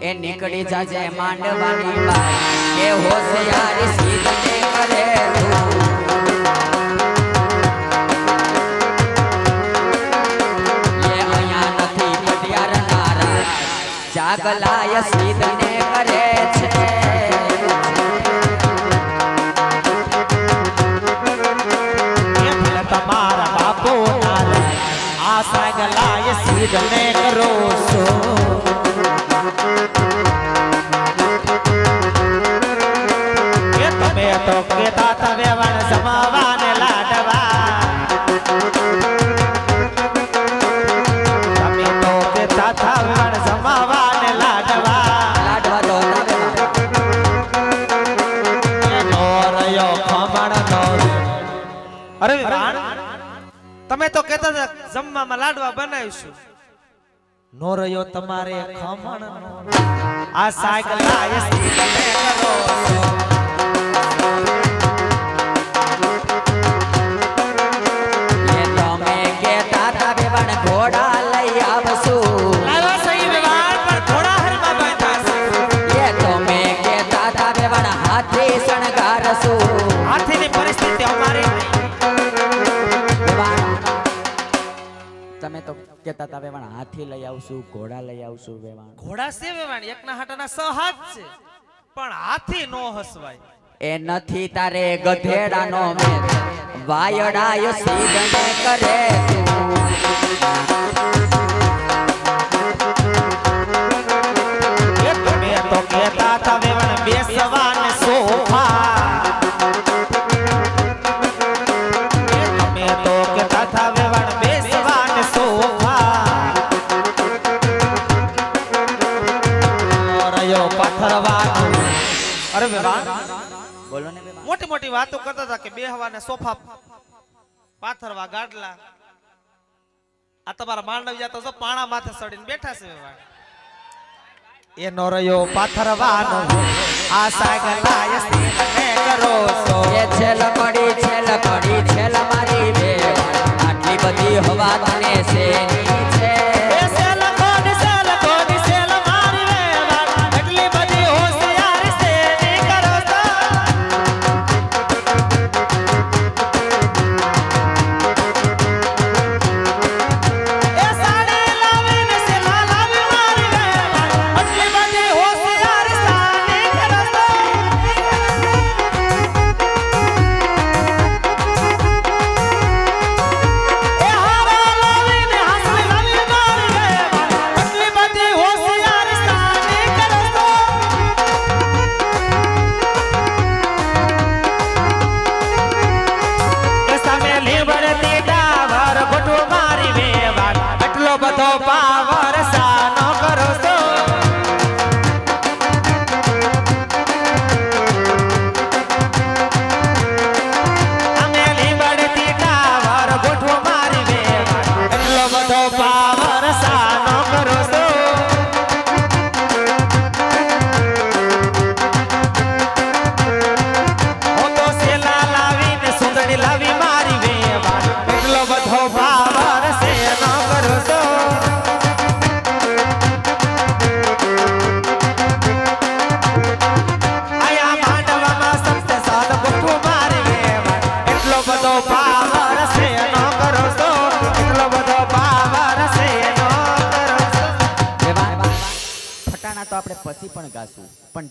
એ નીકળી જાજે માંડવાની બાઈ એ હોશિયારી સીધે કરે તું એ અહીંયા નથી પટિયાર નારા જાગલાય સીધને કરે છે. તમારા બાપો આ સાગલાય સીધને તમે તો કહેતા હતા જમવામાં લાડવા બનાવીશું. નો રહ્યો તમારે ખમણ આ એ કરો. કેતા તા વેવાણ હાથી લઈ આવશું ઘોડા લઈ આવશું વેવાણ. ઘોડા છે વેવાણ? એકના હાટાના સ હાથ છે. પણ હાથી નો હસવાય. એ નથી તારે ગધેડાનો મેં વાયડાયો સીધને કરે કરતા ને સોફા પાથરવા ગાડલા. આ તમારા માંડવિયા તો પાણા માથે સડીને બેઠા છે એ એનો રહ્યો પાથરવાનો. આ સાગલાય સીધને કરો છો. એ છેલ પડી છેલ પડી, છેલ મારી બેવણ આટલી બધી હવા તને છે.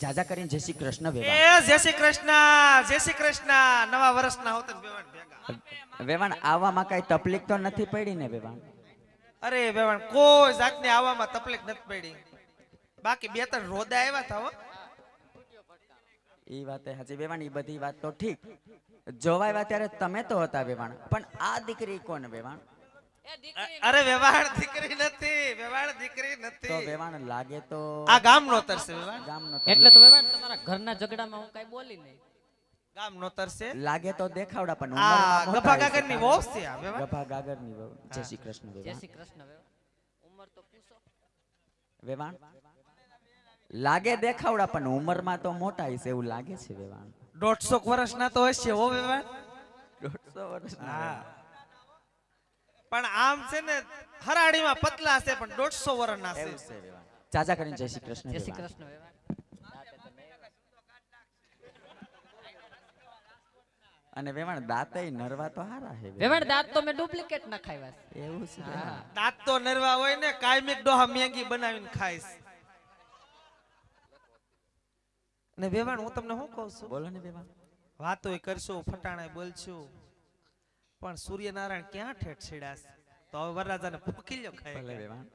જાજા કરીને જય શ્રી કૃષ્ણ એ જય શ્રી કૃષ્ણ જય શ્રી કૃષ્ણ. નવા વર્ષના હોત વેવાણ ભેગા. વેવાણ આવવામાં કઈ તકલીફ તો નથી પડી ને વેવાણ? અરે વેવાણ કોઈ જાતની આવવામાં તકલીફ નથી પડી. બાકી બે ત્રણ રોદા આવ્યા હતા હો. એ વાત હાજી વેવાણ એ બધી વાત તો ઠીક. જોવાય ત્યારે તમે તો હતા વેવાણ. પણ આ દીકરી કોણ વેવાણ? અરે વેવાણ દીકરી નથી વેવાણ દીકરી તો નથી વેવાણ લાગે તો આ ગામ નો તરસે વેવાણ? ગામનો એટલે તો વેવાણ તમારા ઘરના ઝઘડામાં હું કઈ બોલી નહીં. ગામ નો તરસે? લાગે તો દેખાવડા પણ આ ઉંમરમાં ગભા હશે. કાગરની વહુ છે આ વેવાણ? ગભા ગાગરની વહુ. જય શ્રી કૃષ્ણ જય શ્રી કૃષ્ણ વેવાણ. ઉંમર તો પૂછો. વેવાણ? લાગે દેખાવડા પણ ઉંમરમાં તો મોટા હશે એવું લાગે છે વેવાણ. દોઢસો વર્ષના તો હશે હો વેવાણ. દોઢસો વર્ષ હા. પણ આમ છે ને હરાડીમાં પતલા છે પણ દોઢસો વર્ષના છે એવું છે ચાચા કરીને જય શ્રી કૃષ્ણ જય શ્રી કૃષ્ણ અને વેવાણ દાંતય નરવા તો હારા હે વેવાણ. દાંત તો મે ડુપ્લિકેટ ના ખાવ્યા એવું છે દાંત તો નરવા હોય ને કાયમિક ડોહા મેંગી બનાવીને ખાઈશ. ને વેવાણ હું તમને શું કહું છું? બોલો ને વેવાણ વાતો કરશું ફટાણાય બોલશું. પણ સૂર્યનારાયણ ક્યાં ઠેઠ છેડાશ તો હવે વરરાજાને ફૂકી લ્યો ભલે ખાય વેવાણ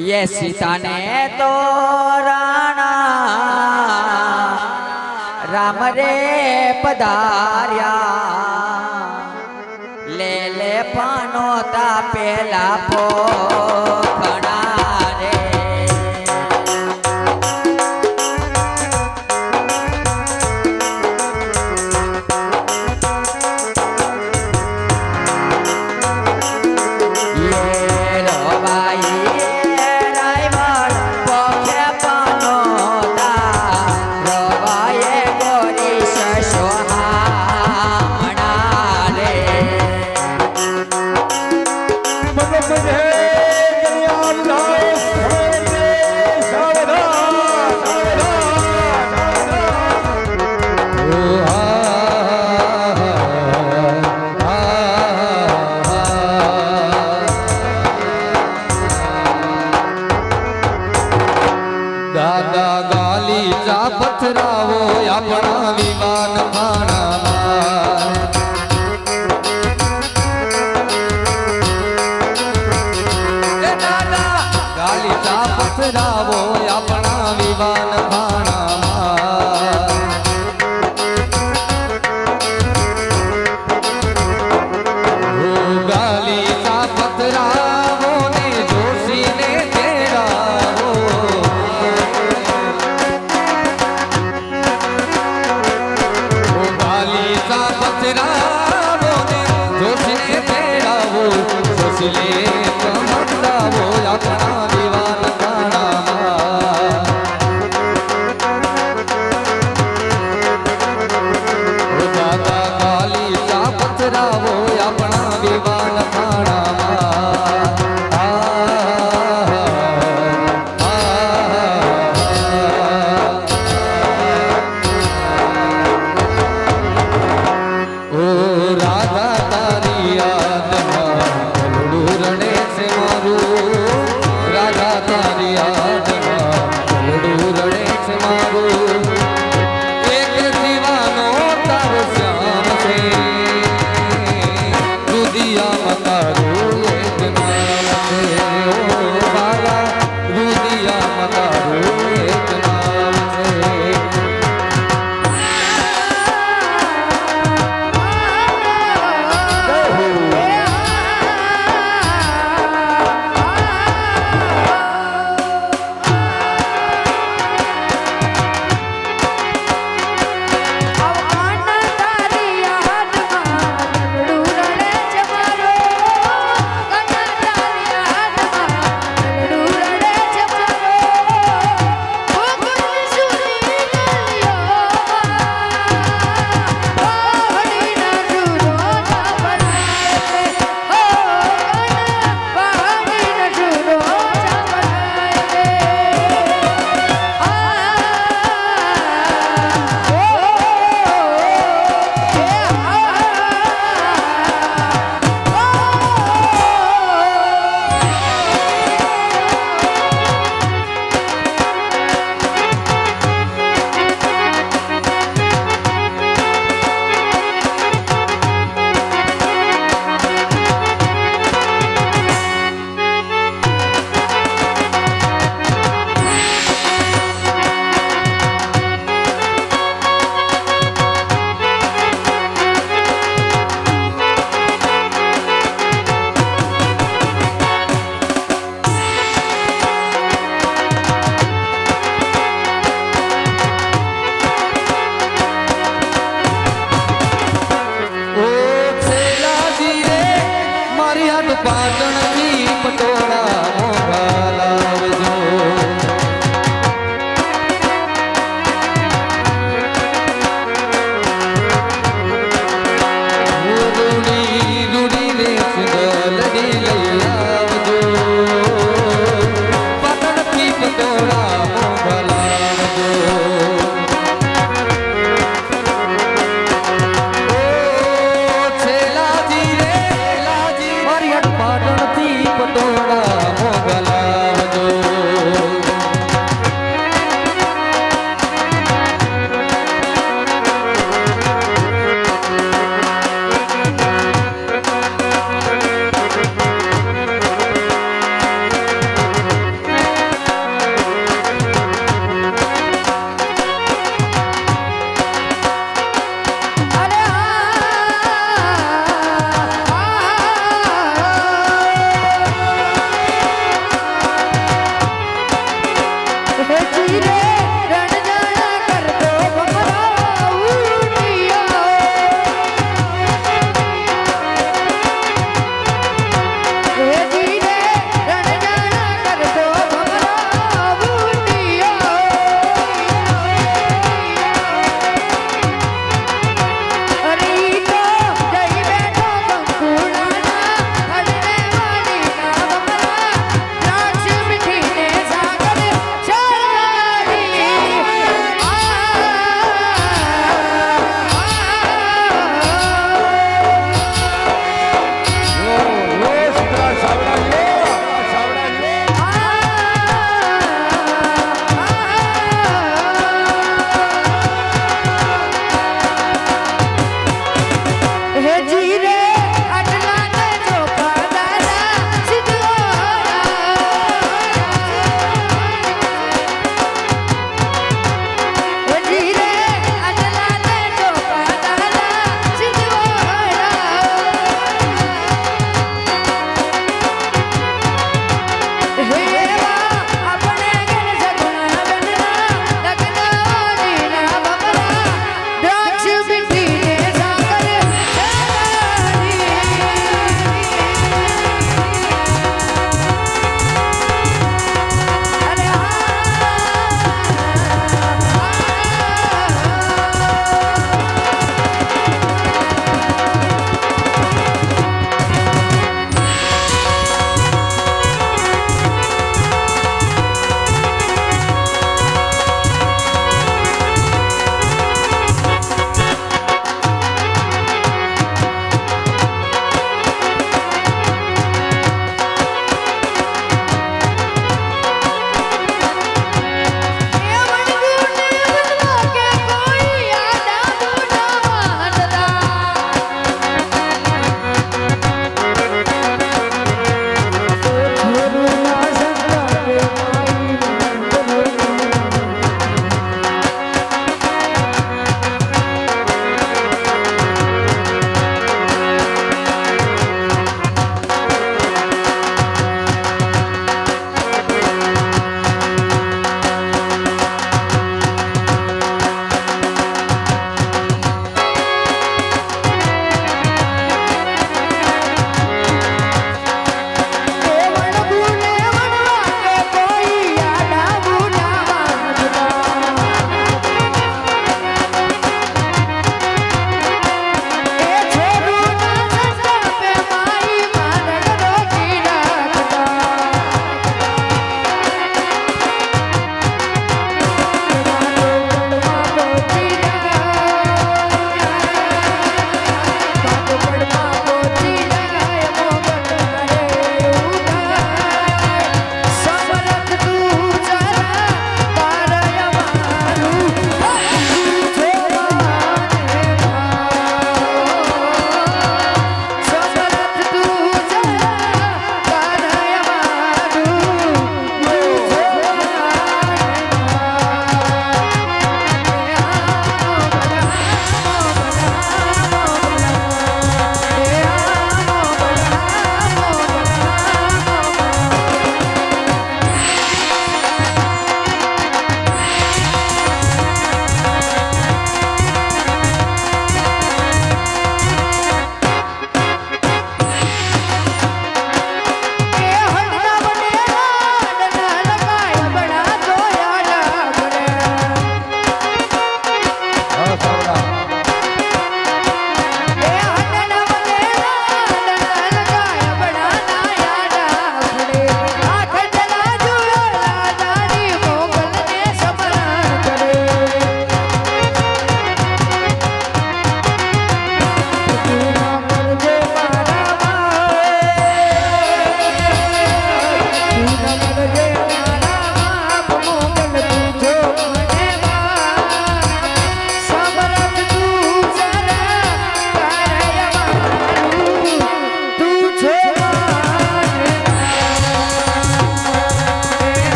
ये सीता ने तो राणा राम रे पधार्या લે લે પાનોતા પેલા પોખણા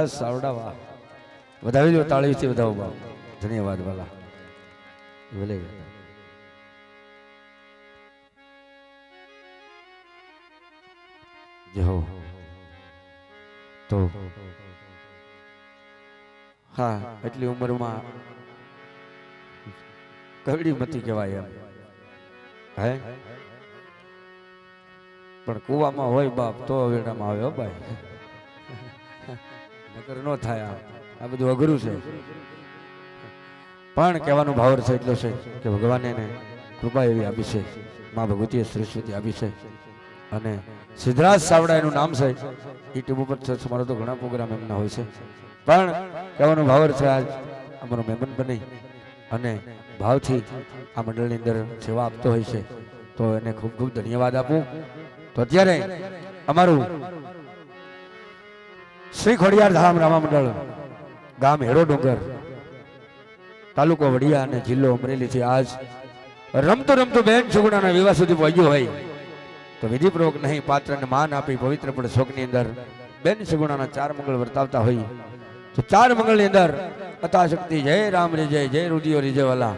વાહ સાવડા વાહ વધાવી દો તાળીથી વધાવો બાપ ધન્યવાદ વાલા ભલે. જો. તો. હા, એટલી ઉંમરમાં કવડી મતી કહેવાય એમ. હે? પણ કુવામાં હોય બાપ, તો વેડામાં આવે હો ભાઈ. નકર નો થાય આ. બધું અઘરું છે. પણ કહેવાનો ભાવ છે એટલો છે કે ભગવાને એને કૃપા એવી આપી છે. મા ભગવતીએ સરસ્વતી આપી છે. અને સિદ્ધરાજ સાવડા એનું નામ છે. યુટ્યુબ ઉપર છે મારો તો ઘણા પ્રોગ્રામ એમના હોય છે. પણ કહેવાનો ભાવ છે આજ અમારો મહેમાન બની. અને ભાવથી આ મંડળની અંદર સેવા આપતો હોય છે. તો એને ખૂબ ખૂબ ધન્યવાદ આપું. તો અત્યારે અમારું શ્રી ખોડિયાર ધામ રામા મંડળ ગામ હેડો ડુંગર, તાલુકો વડિયા અને જિલ્લો અમરેલીથી આજ રમતો રમતો બેન છોકરાના વિવાહ સુધી પહોંચ્યું હોય તો વિધિપૂર્વક નહીં, પાત્રને માન આપી પવિત્ર પણ શોકની અંદર બેન સગુણાના ચાર મંગળ વર્તાવતા હોય તો ચાર મંગળની અંદર અતાશક્તિ, જય રામ રે જય જય રુદિયો રીજે વાલા.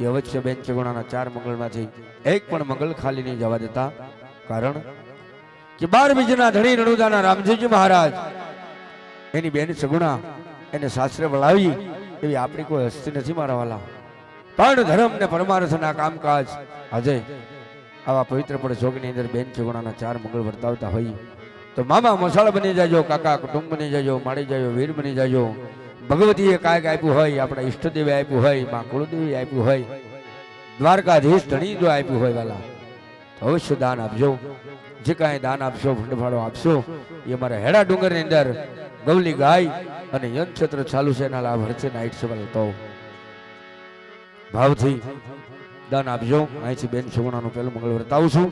એ અવશ્ય બેન સગુણાના ચાર મંગળમાંથી એક પણ મંગળ ખાલી નહીં જવા દેતા. કારણ કે બાર બીજના ધણી રણુદાના રામજીજી મહારાજ એની બેન સગુણા એને શાસ્ત્રે વળાવી એવી આપણી કોઈ હસ્તી નથી મારા વાલા. પણ ધર્મ ને પરમાર્થના કામકાજ આજે આવા પવિત્ર પણ જોગની અંદર બેન સગુણાના ચાર મંગળ વર્તાવતા હોય. તો મામા મસાળ બની જાજો, કાકા કુટુંબ બની જાજો, માળી જાજો, વીર બની જાજો. ભગવતીએ કાંઈક આપ્યું હોય, આપણા ઈષ્ટદેવે આપ્યું હોય, માં કુળદેવી આપ્યું હોય, દ્વારકાધીશ ધણી જો આપ્યું હોય વાલા. અવશ્ય દાન આપજો? જે કાંઈ દાન આપશો, ભંડફાળો આપશો, એ અમારા હેડા ડુંગરની અંદર ગૌલી ગાય અને યંત્ર ચાલુ છે, એના લાભ હરશે નાઇટ સવાલ તો. ભાવથી દાન આપજો. અહીંથી બેન સુવર્ણાનું પહેલું મંગળ વર્તાવું છું.